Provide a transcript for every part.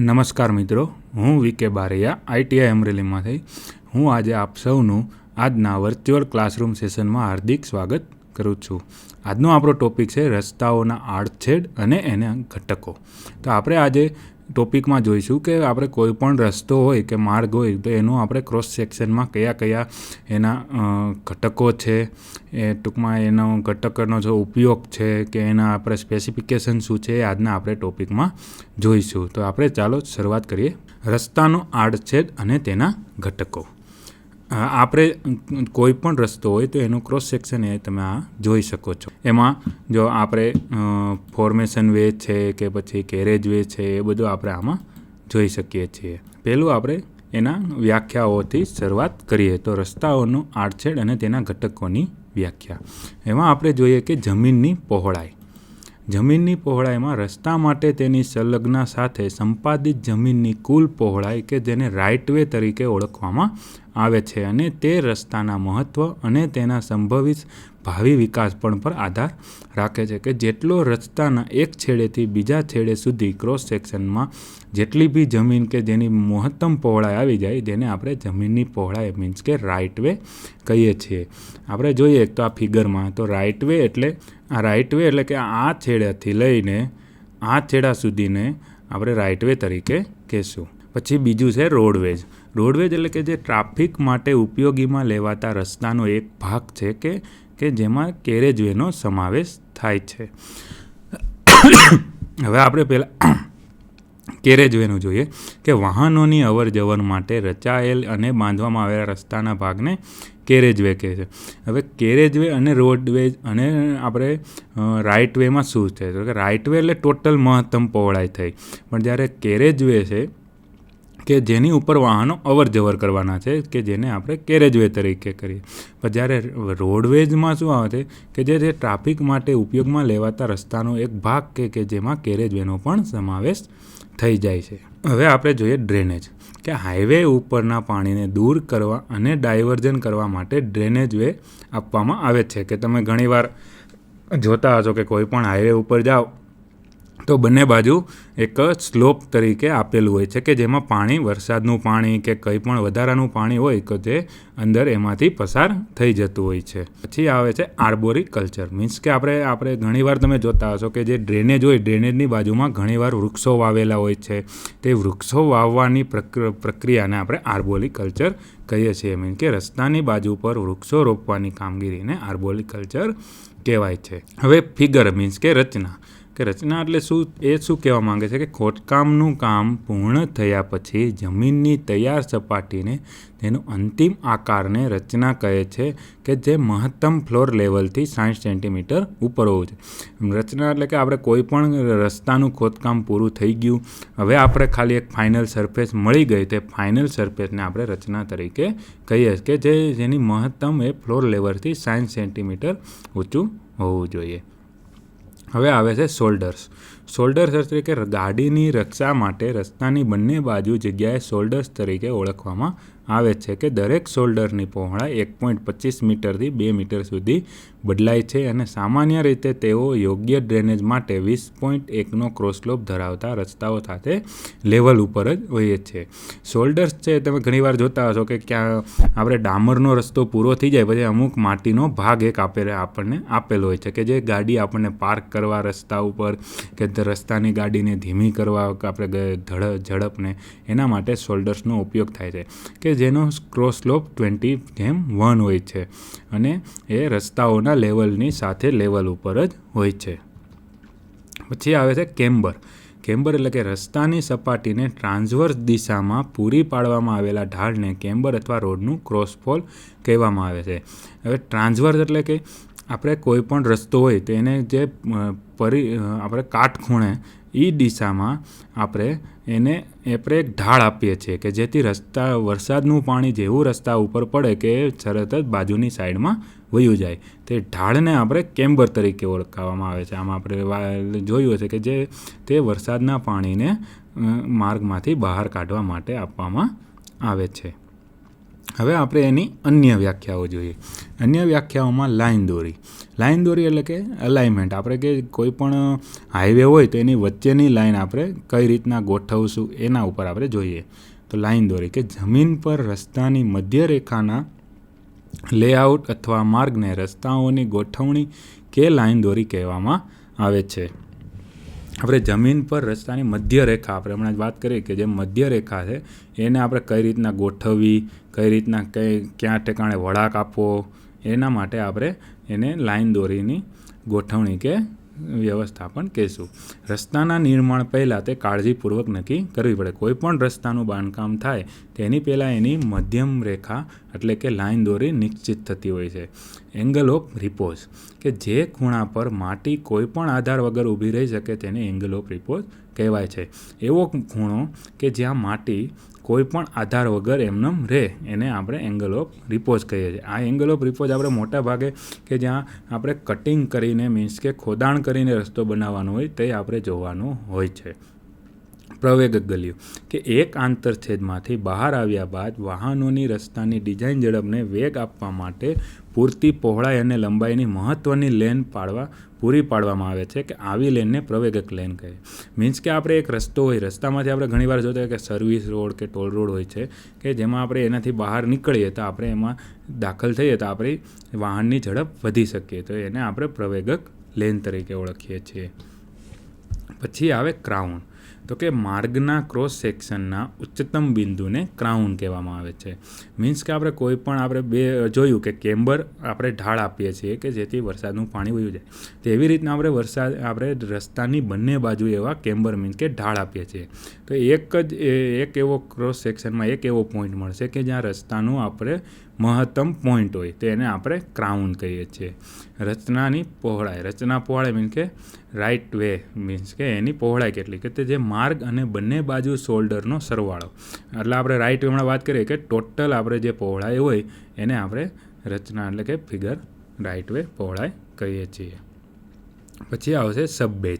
નમસ્કાર મિત્રો, હું વી કે બારૈયા આઈટીઆઈ અમરેલીમાંથી હું આજે આપ સૌનું આજના વર્ચ્યુઅલ ક્લાસરૂમ સેશનમાં હાર્દિક સ્વાગત કરું છું. આજનો આપણો ટોપિક છે રસ્તાઓના આડછેડ અને એના ઘટકો. તો આપણે આજે ટોપિકમાં જોઈશું કે આપણે કોઈ પણ રસ્તો હોય કે માર્ગ હોય, તો એનું આપણે ક્રોસ સેક્શનમાં કયા કયા એના ઘટકો છે, એ ટૂંકમાં એનો ઘટકનો જો ઉપયોગ છે કે એના આપણે સ્પેસિફિકેશન શું છે, એ આજના આપણે ટોપિકમાં જોઈશું. તો આપણે ચાલો શરૂઆત કરીએ. રસ્તાનો આડછેદ અને તેના ઘટકો. આપણે કોઈ પણ રસ્તો હોય તો એનું ક્રોસ સેક્શન એ તમે આ જોઈ શકો છો. એમાં જો આપણે ફોર્મેશન વે છે કે પછી કેરેજ વે છે એ બધું આપણે આમાં જોઈ શકીએ છીએ. પહેલું આપણે એના વ્યાખ્યાઓથી શરૂઆત કરીએ તો રસ્તાઓનું આડછેડ અને તેના ઘટકોની વ્યાખ્યા. એમાં આપણે જોઈએ કે જમીનની પહોળાઈ. જમીનની પહોળાઈમાં રસ્તા માટે તેની સંલગ્ન સાથે સંપાદિત જમીનની કુલ પહોળાઈ કે જેને રાઇટ વે તરીકે ઓળખવામાં આવે છે અને તે રસ્તાના મહત્ત્વ અને તેના સંભવિત ભાવિ વિકાસ પણ પર આધાર રાખે છે કે જેટલો રસ્તાના એક છેડેથી બીજા છેડે સુધી ક્રોસ સેક્શનમાં જેટલી બી જમીન કે જેની મહત્તમ પહોળાઈ આવી જાય જેને આપણે જમીનની પહોળાઈ મીન્સ કે રાઇટ વે કહીએ છીએ. આપણે જોઈએ તો આ ફિગરમાં તો રાઇટ વે એટલે, આ રાઇટ વે એટલે કે આ છેડાથી લઈને આ છેડા સુધીને આપણે રાઇટ વે તરીકે કહેશું. પછી બીજું છે રોડવેજ રોડવેજ એટલે કે જે ટ્રાફિક માટે ઉપયોગીમાં લેવાતા રસ્તાનો એક ભાગ છે કે કે જેમાં કેરેજ વેનો સમાવેશ થાય છે. હવે આપણે પહેલાં કેરેજ વેનું જોઈએ કે વાહનોની અવર જવર માટે રચાયેલ અને બાંધવામાં આવેલા રસ્તાના ભાગને કેરેજ વે કહે છે. હવે કેરેજ વે અને રોડવેજ અને આપણે રાઇટ વેમાં શું છે? તો કે રાઇટ વે એટલે ટોટલ મહત્તમ પહોળાઈ થઈ. પણ જ્યારે કેરેજ વે છે કે જેની ઉપર વાહનો અવર જવર કરવાના છે, કે જેને આપણે કેરેજવે તરીકે કરીએ. પણ જ્યારે રોડવેજમાં શું આવે છે, કે જે જે ટ્રાફિક માટે ઉપયોગમાં લેવાતા રસ્તાનો એક ભાગ કે કે જેમાં કેરેજવેનો પણ સમાવેશ થઈ જાય છે. હવે આપણે જોઈએ ડ્રેનેજ, કે હાઈવે ઉપરના પાણીને દૂર કરવા અને ડાયવર્ઝન કરવા માટે ડ્રેનેજ વે આપવામાં આવે છે. કે તમે ઘણીવાર જોતા હશો કે કોઈ પણ હાઈવે ઉપર જાઓ તો બંને બાજુ એક સ્લોપ તરીકે આપેલું હોય છે કે જેમાં પાણી, વરસાદનું પાણી કે કંઈ પણ વધારાનું પાણી હોય તો તે અંદર એમાંથી પસાર થઈ જતું હોય છે. પછી આવે છે આર્બોરી કલ્ચર મીન્સ કે આપણે આપણે ઘણીવાર તમે જોતા હશો કે જે ડ્રેનેજ હોય, ડ્રેનેજની બાજુમાં ઘણીવાર વૃક્ષો વાવેલા હોય છે. તે વૃક્ષો વાવવાની પ્રક્ર, પ્રક્રિયાને આપણે આર્બોરી કલ્ચર કહીએ છીએ. મીન કે રસ્તાની બાજુ પર વૃક્ષો રોપવાની કામગીરીને આર્બોરી કલ્ચર કહેવાય છે. હવે ફિગર, મીન્સ કે રચના. કે રચના એટલે શું, એ શું કહેવા માંગે છે કે ખોદકામનું કામ પૂર્ણ થયા પછી જમીનની તૈયાર સપાટીને તેનો અંતિમ આકારને રચના કહે છે કે જે મહત્તમ ફ્લોર લેવલથી સાઠ સેન્ટીમીટર ઉપર હોવું છે. રચના એટલે કે આપણે કોઈ પણ રસ્તાનું ખોદકામ પૂરું થઈ ગયું. હવે આપણે ખાલી એક ફાઇનલ સરફેસ મળી ગઈ તે ફાઇનલ સરફેસને આપણે રચના તરીકે કહીએ કે જે, જેની મહત્તમ એ ફ્લોર લેવલથી સાઠ સેન્ટીમીટર ઊંચું હોવું જોઈએ. હવે આવે છે શોલ્ડર્સ શોલ્ડર્સ એટલે કે ગાડીની રક્ષા માટે રસ્તાની બંને બાજુ જગ્યાએ શોલ્ડર્સ તરીકે ઓળખવામાં આવે છે કે દરેક શોલ્ડરની પહોળાઈ એક પોઈન્ટ પચીસ મીટરથી બે મીટર સુધી બદલાય છે અને સામાન્ય રીતે તેઓ યોગ્ય ડ્રેનેજ માટે વીસ પોઈન્ટ એકનો ક્રોસલોપ ધરાવતા રસ્તાઓ સાથે લેવલ ઉપર જ હોઈએ છે શોલ્ડર્સ છે, તમે ઘણીવાર જોતા હશો કે ક્યાં આપણે ડામરનો રસ્તો પૂરો થઈ જાય, પછી અમુક માટીનો ભાગ એક આપેલો આપણને આપેલો હોય છે કે જે ગાડી આપણને પાર્ક કરવા રસ્તા ઉપર કે રસ્તાની ગાડીને ધીમી કરવા આપણે ધડ ઝડપને એના માટે શોલ્ડર્સનો ઉપયોગ થાય છે. કે જેનો ક્રોસ સ્લોપ ટ્વેન્ટી જેમ વન હોય છે અને એ રસ્તાઓના લેવલની સાથે લેવલ ઉપર જ હોય છે. પછી આવે છે કેમ્બર કેમ્બર એટલે કે રસ્તાની સપાટીને ટ્રાન્સવર્સ દિશામાં પૂરી પાડવામાં આવેલા ઢાળને કેમ્બર અથવા રોડનું ક્રોસફોલ કહેવામાં આવે છે. હવે ટ્રાન્સવર્સ એટલે કે આપણે કોઈ પણ રસ્તો હોય તો એને જે પરી આપણે કાટખૂણે એ દિશામાં આપણે એને આપણે એક ઢાળ આપીએ છીએ કે જેથી રસ્તા, વરસાદનું પાણી જેવું રસ્તા ઉપર પડે કે તરત જ બાજુની સાઈડમાં વયું જાય. તે ઢાળને આપણે કેમ્બર તરીકે ઓળખાવવામાં આવે છે. આમાં આપણે જોયું હશે કે જે તે વરસાદના પાણીને માર્ગમાંથી બહાર કાઢવા માટે આપવામાં આવે છે. હવે આપણે એની અન્ય વ્યાખ્યાઓ જોઈએ. અન્ય વ્યાખ્યાઓમાં લાઈન દોરી. લાઈન દોરી એટલે કે અલાઇનમેન્ટ આપણે કે કોઈ પણ હાઈવે હોય તો એની વચ્ચેની લાઈન આપણે કઈ રીતના ગોઠવશું એના ઉપર આપણે જોઈએ. તો લાઈન દોરી કે જમીન પર રસ્તાની મધ્યરેખાના લેઆઉટ અથવા માર્ગને રસ્તાઓની ગોઠવણી કે લાઈન દોરી કહેવામાં આવે છે. આપણે જમીન પર રસ્તાની મધ્ય રેખા આપણે હમણાં જ વાત કરીએ કે જે મધ્ય રેખા છે, એને આપણે કઈ રીતના ગોઠવવી કઈ રીતના કઈ, ક્યાં ઠેકાણે વળાક આપવો એના માટે આપણે એને લાઈન દોરીની ગોઠવણી કે વ્યવસ્થાપન કહેશું. રસ્તાના નિર્માણ પહેલાં તે કાળજીપૂર્વક નક્કી કરવી પડે. કોઈપણ રસ્તાનું બાંધકામ થાય તેની પહેલાં એની મધ્યમ રેખા એટલે કે લાઈન દોરી નિશ્ચિત થતી હોય છે. એંગલ ઓફ રિપોઝ, કે જે ખૂણા પર માટી કોઈ પણ આધાર વગર ઊભી રહી શકે તેને એંગલ ઓફ રિપોઝ કહેવાય છે. એવો ખૂણો કે જ્યાં માટી કોઈ પણ આધાર વગર એમનેમ રહે, એને આપણે એંગલ ઓફ રિપોઝ કહીએ છીએ. આ એંગલ ઓફ રિપોઝ આપણે મોટા ભાગે કે જ્યાં આપણે કટિંગ કરીને, મીન્સ કે ખોદાણ કરીને રસ્તો બનાવવાનો હોય, તે આપણે જોવાનું હોય છે. પ્રવેગક ગલિયું કે એક આંતરછેદમાંથી બહાર આવ્યા બાદ વાહનોની રસ્તાની ડિઝાઇન ઝડપને વેગ આપવા માટે પૂરતી પહોળાઈ અને લંબાઈની મહત્ત્વની લેન પાડવા, પૂરી પાડવામાં આવે છે કે આવી લેનને પ્રવેગક લેન કહે. મીન્સ કે આપણે એક રસ્તો હોય, રસ્તામાંથી આપણે ઘણીવાર જોતા કે સર્વિસ રોડ કે ટોલ રોડ હોય છે કે જેમાં આપણે એનાથી બહાર નીકળીએ તો આપણે એમાં દાખલ થઈએ તો આપણી વાહનની ઝડપ વધી શકીએ. તો એને આપણે પ્રવેગક લેન તરીકે ઓળખીએ છીએ. પછી આવે ક્રાઉન તો કે માર્ગના ક્રોસ સેક્શનના ઉચ્ચતમ બિંદુને ક્રાઉન કહેવામાં આવે છે. મીન્સ કે આપણે કોઈ પણ આપણે બે, જોયું કે કેમ્બર આપણે ઢાળ આપીએ છીએ કે જેથી વરસાદનું પાણી વયું જાય. તો એવી રીતના આપણે વરસાદ, આપણે રસ્તાની બંને બાજુ એવા કેમ્બર મીન્સ કે ઢાળ આપીએ છીએ. તો એક જ એક એવો ક્રોસ સેક્શનમાં એક એવો પોઈન્ટ મળશે કે જ્યાં રસ્તાનું આપણે મહત્તમ પોઈન્ટ હોય તો એને આપણે ક્રાઉન કહીએ છીએ. રચનાની પહોળાઈ. રચના પહોળાઈ મીન્સ કે રાઈટ વે મીન્સ કે એની પહોળાઈ કેટલી? કે તે જે માર્ગ અને બંને બાજુ શોલ્ડરનો સરવાળો. એટલે આપણે રાઈટ હમણાં વાત કરીએ કે ટોટલ આપણે જે પહોળાઈ હોય એને આપણે રચના એટલે કે ફિગર રાઈટ વે પહોળાઈ કહીએ છીએ. પછી આવશે સબબેજ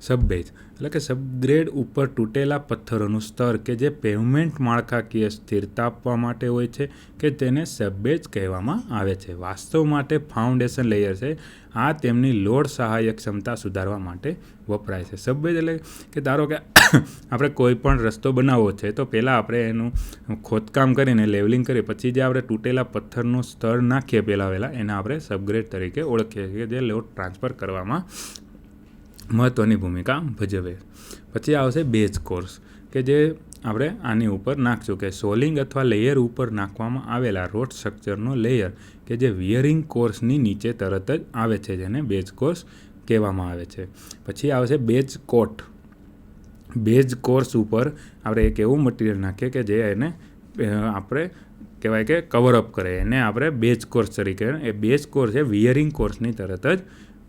સબબેજ એટલે કે સબગ્રેડ ઉપર તૂટેલા પથ્થરોનું સ્તર કે જે પેવમેન્ટ માળખાકીય સ્થિરતા આપવા માટે હોય છે કે તેને સબબેજ કહેવામાં આવે છે. વાસ્તવ માટે ફાઉન્ડેશન લેયર છે. આ તેમની લોડ સહાયક ક્ષમતા સુધારવા માટે વપરાય છે. સબબેજ એટલે કે ધારો કે આપણે કોઈ પણ રસ્તો બનાવવો છે તો પહેલાં આપણે એનું ખોદકામ કરીને લેવલિંગ કરીએ. પછી જે આપણે તૂટેલા પથ્થરનું સ્તર નાખીએ પહેલાં વહેલાં, એને આપણે સબગ્રેડ તરીકે ઓળખીએ છીએ જે લોડ ટ્રાન્સફર કરવામાં મહત્ત્વની ભૂમિકા ભજવે. પછી આવશે બેઝ કોર્સ, કે જે આપણે આની ઉપર નાખશું, કે સોલિંગ અથવા લેયર ઉપર નાખવામાં આવેલા રોડ સ્ટ્રક્ચરનો લેયર, કે જે વિયરિંગ કોર્સની નીચે તરત જ આવે છે, જેને બેઝ કોર્સ કહેવામાં આવે છે. પછી આવશે બેઝ કોટ. બેઝ કોર્સ ઉપર આપણે એક એવું મટીરિયલ નાખીએ કે જે એને આપણે કહેવાય કે કવરઅપ કરે. એને આપણે બેઝ કોર્સ તરીકે, એ બેઝ કોર્સ એ વિયરિંગ કોર્સની તરત જ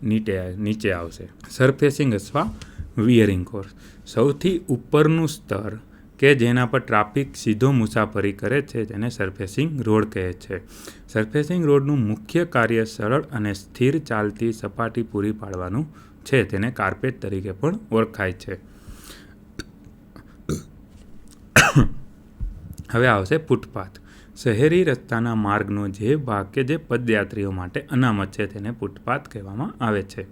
નીચે નીચે આવશે. સરફેસિંગ અથવા વિયરિંગ કોર્સ સૌથી ઉપરનું સ્તર કે જેના પર ટ્રાફિક સીધો મુસાફરી કરે છે તેને સરફેસિંગ રોડ કહે છે. સરફેસિંગ રોડનું મુખ્ય કાર્ય સરળ અને સ્થિર ચાલતી સપાટી પૂરી પાડવાનું છે. તેને કાર્પેટ તરીકે પણ ઓળખાય છે. હવે આવશે ફૂટપાથ. શહેરી રસ્તાના માર્ગનો જે ભાગ કે જે પદયાત્રીઓ માટે અનામત છે તેને ફૂટપાથ કહેવામાં આવે છે.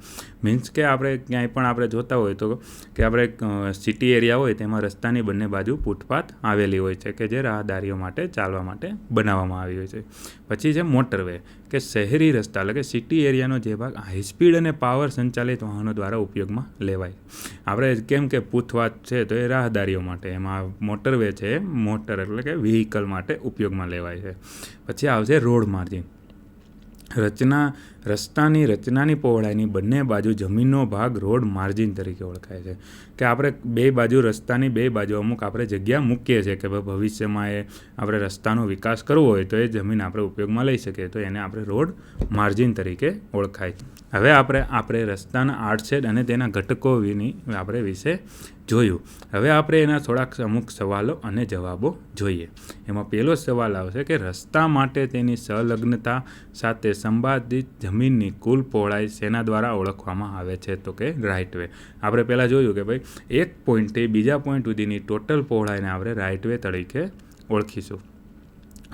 મીન્સ કે આપણે ક્યાંય પણ આપણે જોતા હોય તો કે આપણે સિટી એરિયા હોય તેમાં રસ્તાની બંને બાજુ ફૂટપાથ આવેલી હોય છે કે જે રાહદારીઓ માટે ચાલવા માટે બનાવવામાં આવી હોય છે. પછી છે મોટરવે કે શહેરી રસ્તા એટલે કે સિટી એરિયાનો જે ભાગ હાઈ સ્પીડ અને પાવર સંચાલિત વાહનો દ્વારા ઉપયોગમાં લેવાય. આપણે કેમ કે પૂથવાત છે તો એ રાહદારીઓ માટે, એમાં મોટરવે છે મોટર એટલે કે વ્હીકલ માટે ઉપયોગમાં લેવાય છે. પછી આવશે રોડ માર્જિન. રચના રસ્તાની, રચનાની પહોળાઈની બંને બાજુ જમીનનો ભાગ રોડ માર્જિન તરીકે ઓળખાય છે. કે આપણે બે બાજુ રસ્તાની બે બાજુ અમુક આપણે જગ્યા મૂકીએ છીએ કે ભાઈ ભવિષ્યમાં એ આપણે રસ્તાનો વિકાસ કરવો હોય તો એ જમીન આપણે ઉપયોગમાં લઈ શકીએ, તો એને આપણે રોડ માર્જિન તરીકે ઓળખાય. હવે આપણે આપણે રસ્તાના આડછેદ અને તેના ઘટકોની આપણે વિશે જોયું. હવે આપણે એના થોડાક અમુક સવાલો અને જવાબો જોઈએ. એમાં પહેલો સવાલ આવશે કે રસ્તા માટે તેની સંલગ્નતા સાથે સંબંધિત જમીનની કુલ પહોળાઈ શેના દ્વારા ઓળખવામાં આવે છે, તો કે રાઇટ વે આપણે પહેલાં જોયું કે ભાઈ એક પોઈન્ટથી બીજા પોઈન્ટ સુધીની ટોટલ પહોળાઈને આપણે રાઇટ વે તરીકે ઓળખીશું.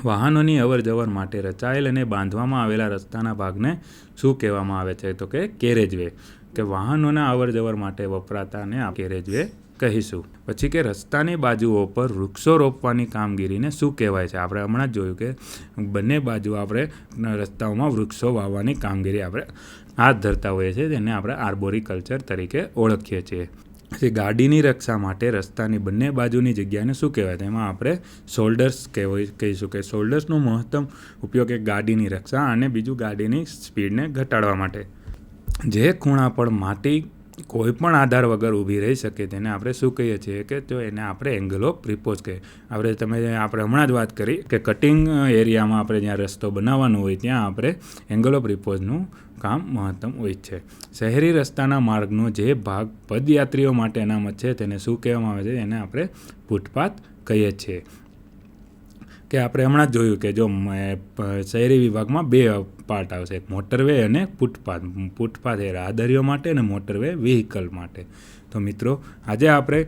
વાહનોની અવર જવર માટે રચાયેલ અને બાંધવામાં આવેલા રસ્તાના ભાગને શું કહેવામાં આવે છે, તો કે કેરેજવે કે વાહનોના અવર જવર માટે વપરાતાને આ કેરેજવે કહીશું. પછી કે રસ્તાની બાજુઓ પર વૃક્ષો રોપવાની કામગીરીને શું કહેવાય છે? આપણે હમણાં જ જોયું કે બંને બાજુ આપણે રસ્તાઓમાં વૃક્ષો વાવવાની કામગીરી આપણે હાથ ધરતા હોઈએ છીએ તેને આપણે આર્બોરિકલ્ચર તરીકે ઓળખીએ છીએ. પછી ગાડીની રક્ષા માટે રસ્તાની બંને બાજુની જગ્યાને શું કહેવાય તેમાં આપણે શોલ્ડર્સ કહેવાય, કહીશું કે શોલ્ડર્સનો મહત્તમ ઉપયોગ એ ગાડીની રક્ષા અને બીજું ગાડીની સ્પીડને ઘટાડવા માટે. જે ખૂણા પર માટી કોઈ પણ આધાર વગર ઊભી રહી શકે તેને આપણે શું કહીએ છીએ કે તો એને આપણે એંગલ ઓફ રિપોઝ કહીએ. આપણે તમે આપણે હમણાં જ વાત કરી કે કટિંગ એરિયામાં આપણે જ્યાં રસ્તો બનાવવાનો હોય ત્યાં આપણે એંગલ ઓફ રિપોઝનું કામ મહત્તમ હોય છે. શહેરી રસ્તાના માર્ગનો જે ભાગ પદયાત્રીઓ માટે અનામત છે તેને શું કહેવામાં આવે છે? એને આપણે ફૂટપાથ કહીએ છીએ. કે આપણે હમણાં જ જોયું કે જો શહેરી વિભાગમાં બે પાર્ટ આવશે. એક મોટરવે અને ફૂટપાથ ફૂટપાથ એ રાહદારીઓ માટે અને મોટરવે વ્હીકલ માટે. તો મિત્રો, આજે આપણે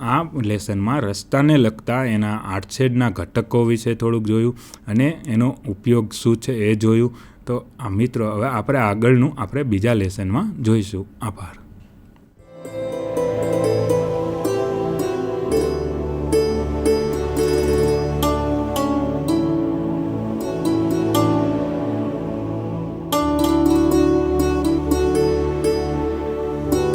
આ લેસનમાં રસ્તાને લગતા એના આર્ટશેડના ઘટકો વિશે થોડુંક જોયું અને એનો ઉપયોગ શું છે એ જોયું. તો આ મિત્રો, હવે આપણે આગળનું આપણે બીજા લેસનમાં જોઈશું. આભાર.